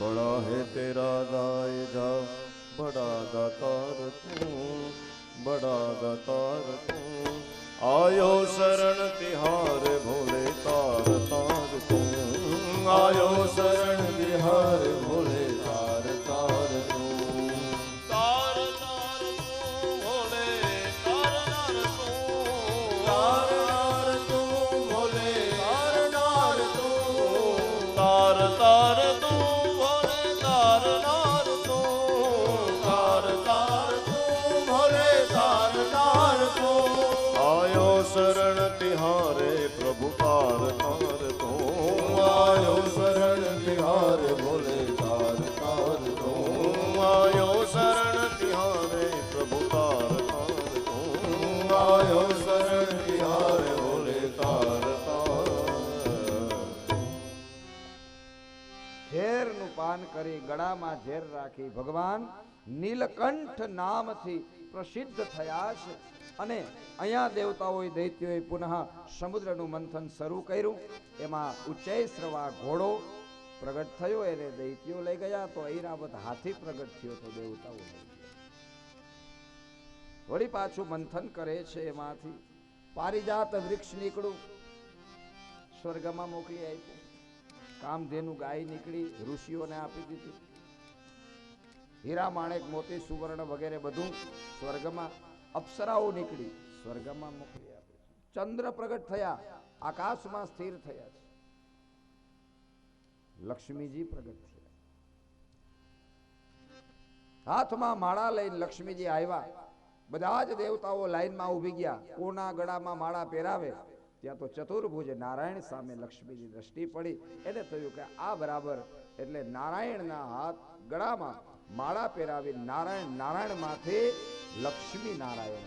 बड़ा है तेरा दाय जा बड़ा दातार तू बड़ा दातार तू आयो शरण तिहार भोले तार तार तू आयो शरण तिहार भोले તિહારે ભોલે તાર તાર તું આયો શરણ તિહારે પ્રભુ તાર તાર તું આયો શરણ તિહારે ભોલે તાર તાર. ઝેરનું પાન કરી ગળામાં ઝેર રાખી ભગવાન નીલકંઠ નામથી પ્રસિદ્ધ થયા છે. અને અહીંયા દેવતાઓએ દૈત્યોએ પુનઃ સમુદ્રનું મંથન શરૂ કર્યું. એમાં ઉચ્ચૈશ્રવા ઘોડો પ્રગટ થયો એને દૈત્યો લઈ ગયા તો ઐરાવત હાથી પ્રગટ થયો તો દેવતાઓ લઈ ગયા. વળી પાછું મંથન કરે છે એમાંથી. પારિજાત વૃક્ષ નીકળું સ્વર્ગમાં મોકલી આપ્યું. કામધેનુ ગાય નીકળી, ઋષિઓને આપી દીધી. હીરા માણેક મોતી, સુવર્ણ વગેરે બધું સ્વર્ગમાં અપ્સરાઓ નીકળી, સ્વર્ગમાં મોકલી આપી ચંદ્ર પ્રગટ થયા, આકાશમાં સ્થિર થયા છે. લક્ષ્મીજી પ્રગટ થયા. હાથમાં માળા લઈને લક્ષ્મીજી આવ્યા. બધા જ દેવતાઓ લાઈનમાં ઊભી ગયા. કોના ગળામાં માળા પહેરાવે? ત્યાં તો ચતુર્ભુજ નારાયણ સામે લક્ષ્મીની દ્રષ્ટિ પડી. એને થયું કે આ બરાબર. એટલે નારાયણના હાથ ગળામાં માળા પહેરાવી નારાયણ નારાયણમાંથી લક્ષ્મી નારાયણ.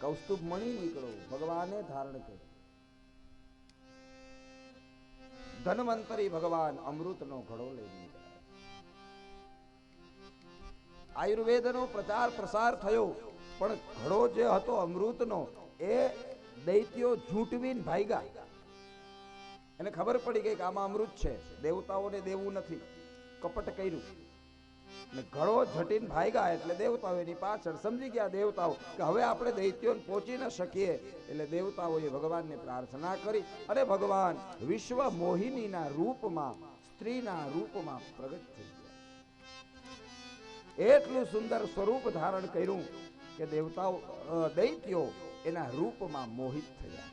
કૌસ્તુભ મણી નીકળો. ભગવાને ધારણ કર્યું. ધન્વંતરી ભગવાન અમૃતનો ઘડો લઈ નીકળ્યા આયુર્વેદનો પ્રચાર પ્રસાર થયો, પણ ઘડો જે હતો અમૃતનો, એ દૈત્યો ઝૂંટવીને ભાગ્યા. એને ખબર પડી ગઈ કે આમાં અમૃત છે, દેવતાઓને દેવું નથી. કપટ કર્યું. ને ઘડો જટીન ભાગ્યા એટલે દેવતાઓ એની પાછળ સમજી ગયા દેવતાઓ કે હવે આપણે દૈત્યોને પહોંચી ન શકીએ. એટલે દેવતાઓએ ભગવાનને પ્રાર્થના કરી અને ભગવાન વિશ્વ મોહિનીના રૂપમાં, સ્ત્રીના રૂપમાં પ્રગટ થઈ ગયા. એટલું સુંદર સ્વરૂપ ધારણ કર્યું કે દેવતાઓ દૈત્યો એના રૂપમાં મોહિત થયા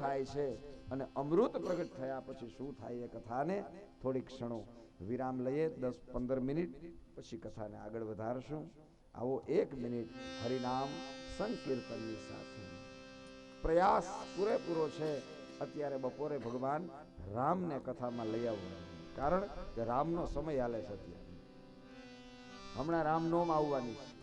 થાય છે અને અમૃત પ્રગટ થયા પછી શું થાય એ કથાને થોડીક ક્ષણો વિરામ લઈએ, દસ પંદર મિનિટ, પછી કથાને આગળ વધારશું. આવો એક મિનિટ હરિનામ સંકીર્તનની સાથે. પ્રયાસ પૂરેપૂરો છે. અત્યારે બપોરે ભગવાન રામને કથામાં લઈ આવવા કારણ કે રામનો સમય હાલે છે અત્યારે. હમણાં રામનોમ આવવાની છે.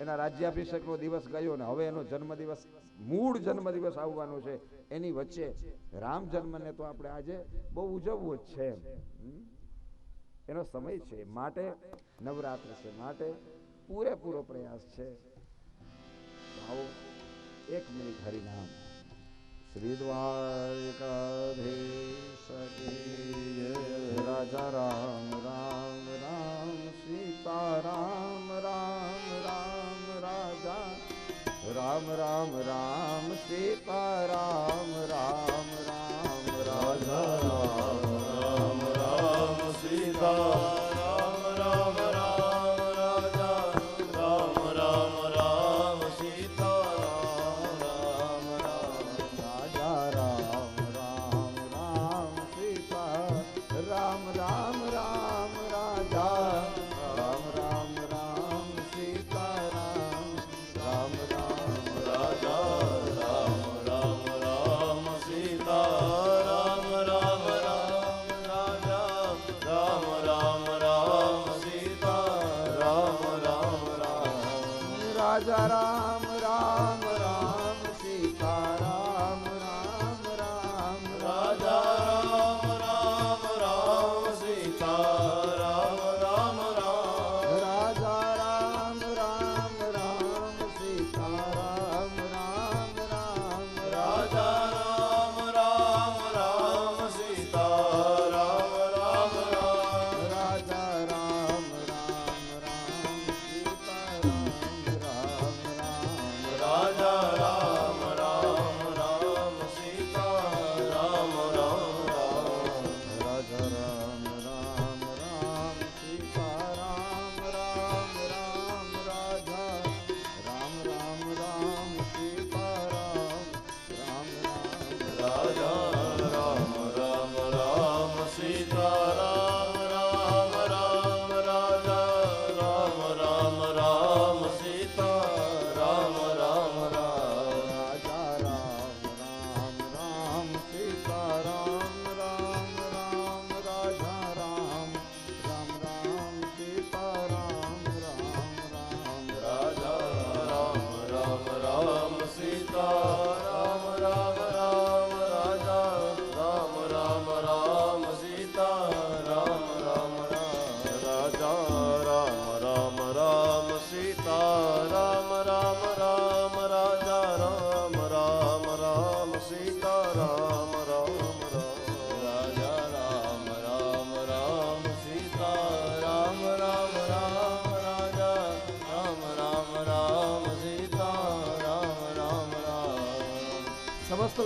એના રાજ્યાભિષેકનો દિવસ ગયો ને હવે એનો જન્મદિવસ, મૂળ જન્મદિવસ આવવાનો છે. એની વચ્ચે રામ જન્મને તો આપણે આજે બહુ ઉજવવું જ છે? એનો સમય છે. માટે નવરાત્ર છે. માટે પૂરેપૂરો પ્રયાસ છે. આવો એક મિનિટ હરિનામ. શ્રી રાજા રામ રામ રામ સીતા રામ રામ રામ રાજા. રામ રામ રામ સીતા રામ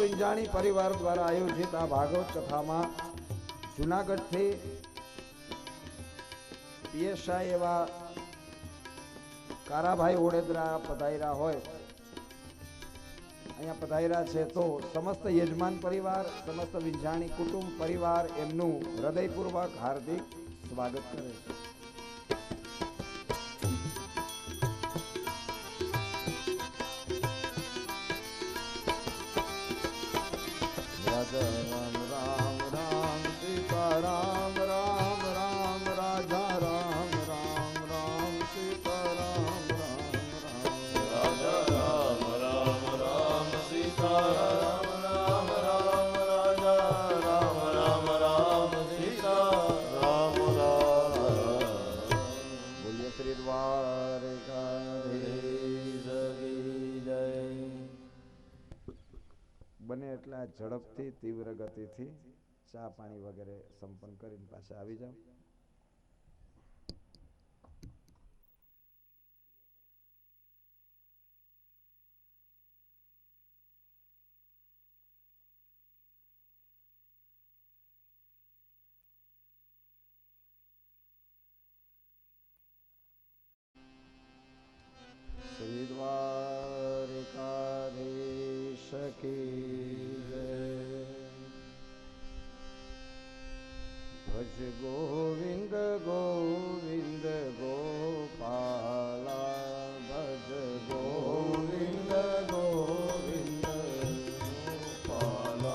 વિંજાણી પરિવાર દ્વારા આયોજિત આ ભાગવત કથામાં જુનાગઢથી પીએસઆઈ એવા કારાભાઈ ઓડેદરા પધાર્યા હોય. અહીંયા પધાર્યા છે તો સમસ્ત યજમાન પરિવાર, સમસ્ત વિંજાણી કુટુંબ પરિવાર એમનું હૃદયપૂર્વક હાર્દિક સ્વાગત કરે છે. તીવ્ર ગતિથી ચા પાણી વગેરે સંપન્ન કરીને પાછા આવી જાઓ. ભજ ગોવિંદ ગોવિંદ ગોપાલા, ભજ ગોવિંદ ગોવિંદ ગોપાલા,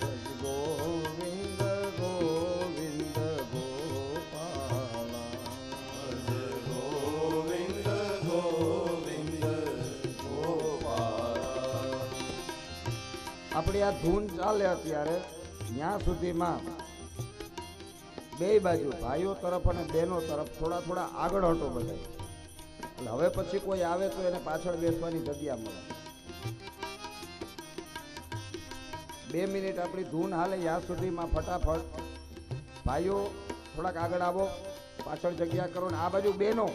ભજ ગોવિંદ ગોવિંદ ગોપાલા ગોવિંદ ગોવિંદ ગોપાલા. આપણી આ ધૂન ચાલે અત્યારે ત્યાં સુધીમાં બે બાજુ, ભાઈઓ તરફ અને બહેનો તરફ થોડા થોડા આગળ હટો બધા એટલે હવે પછી કોઈ આવે તો એને પાછળ બેસવાની જગ્યા મળે. બે મિનિટ આપણી ધૂન હાલે ત્યાં સુધીમાં ફટાફટ ભાઈઓ થોડાક આગળ આવો, પાછળ જગ્યા કરો ને આ બાજુ બહેનો.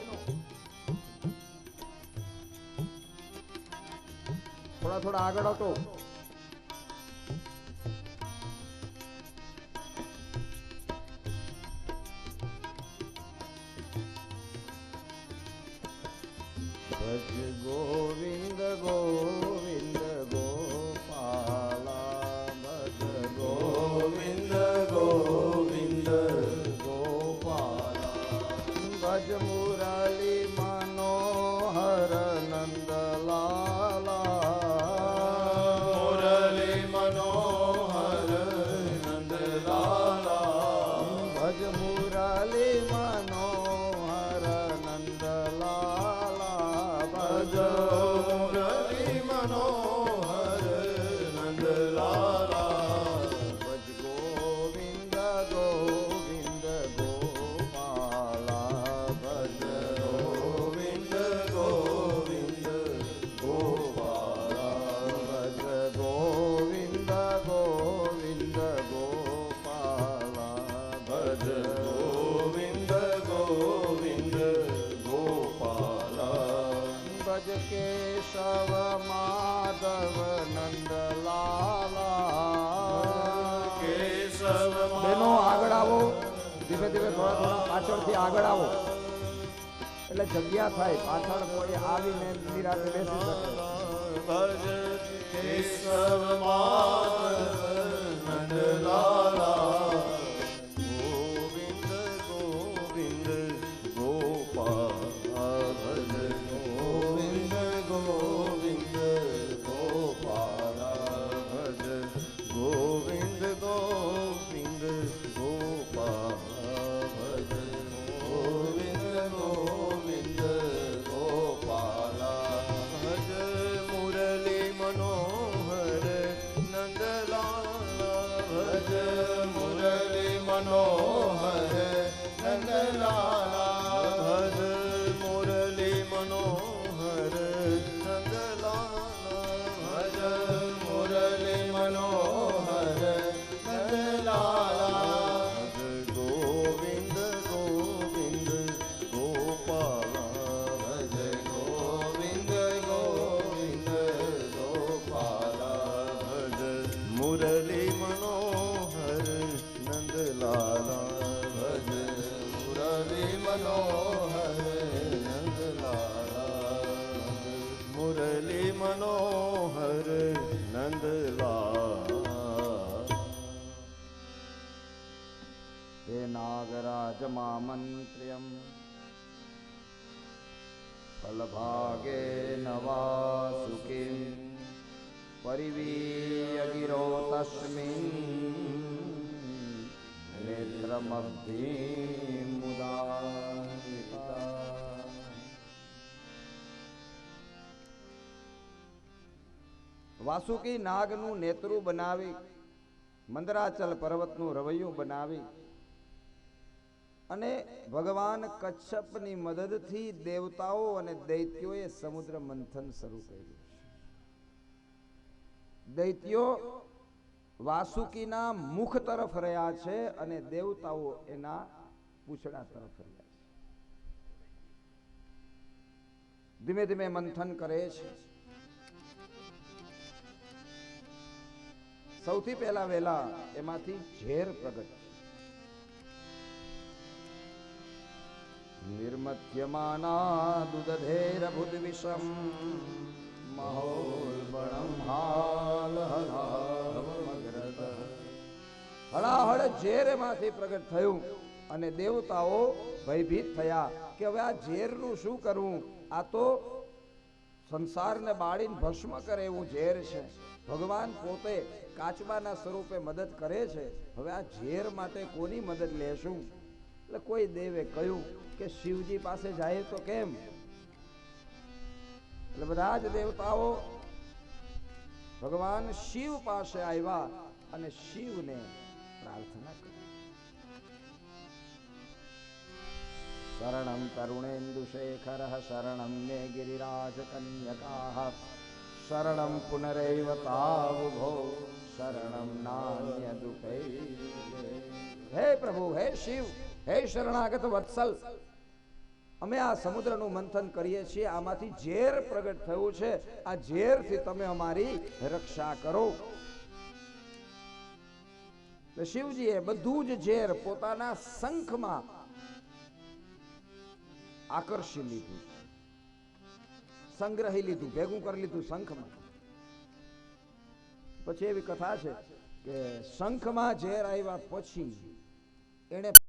થોડા થોડા આગળ હટો. મોરાલી માં બેનો આગળ આવો. ધીમે ધીમે થોડા થોડા પાછળથી આગળ આવો. એટલે જગ્યા થાય. પાછળ કોઈ આવીને નિરાતે બેસી શકે. ભજ કેશવ માધવ નંદલાલા ફલભાગે નવાસુકિમ પરિવીય ગિરો તસ્મિન નેત્રમબ્ધિ મુદા વાસુકી નાગનું નેતરું બનાવી મંદરાચલ પર્વતનું રવૈયું બનાવી અને ભગવાન કચ્છપની મદદથી દેવતાઓ અને દૈત્યોએ સમુદ્ર મંથન શરૂ કર્યું દૈત્યો વાસુકીના મુખ તરફ રહ્યા છે અને દેવતાઓ એના પૂછડા તરફ રહ્યા છે. ધીમે ધીમે મંથન કરે છે. સૌથી પહેલા વહેલા એમાંથી ઝેર પ્રગટ છે निर्मथ्यमाना दुदधेरभुज विषम महोल्बणम हाल હલાહવમગ્રત. હળાહળ ઝેરમાંથી પ્રગટ થયું અને દેવતાઓ ભયભીત થયા કે હવે આ ઝેરનું શું કરવું આ તો સંસારને બાળીને ભસ્મ કરે એવું ઝેર છે ભગવાન પોતે કાચબાના સ્વરૂપે મદદ કરે છે હવે આ ઝેર માટે કોની મદદ લેશું એટલે કોઈ દેવે કહ્યું કે શિવજી પાસે જાય તો કેમ? એટલે બધા જ દેવતાઓ ભગવાન શિવ પાસે આવ્યા અને શિવને પ્રાર્થના કરી. શરણમ તરુણેન્દુ શેખર શરણમ મે ગિરિરાજ કન્યકા શરણમ પુનરૈવ તાવુભો શરણમ નાન્ય હે પ્રભુ, હે શિવ, હે શરણાગત વત્સલ. અમે આ સમુદ્રનું મંથન કરીએ છીએ, આમાંથી ઝેર પ્રગટ થયું છે. આ ઝેરથી તમે અમારી રક્ષા કરો. શિવજીએ બધું જ ઝેર પોતાના શંખમાં આકર્ષી લીધું. સંગ્રહી લીધું, ભેગું કરી લીધું શંખમાં. પછી એવી કથા છે કે શંખમાં ઝેર આવ્યા પછી એણે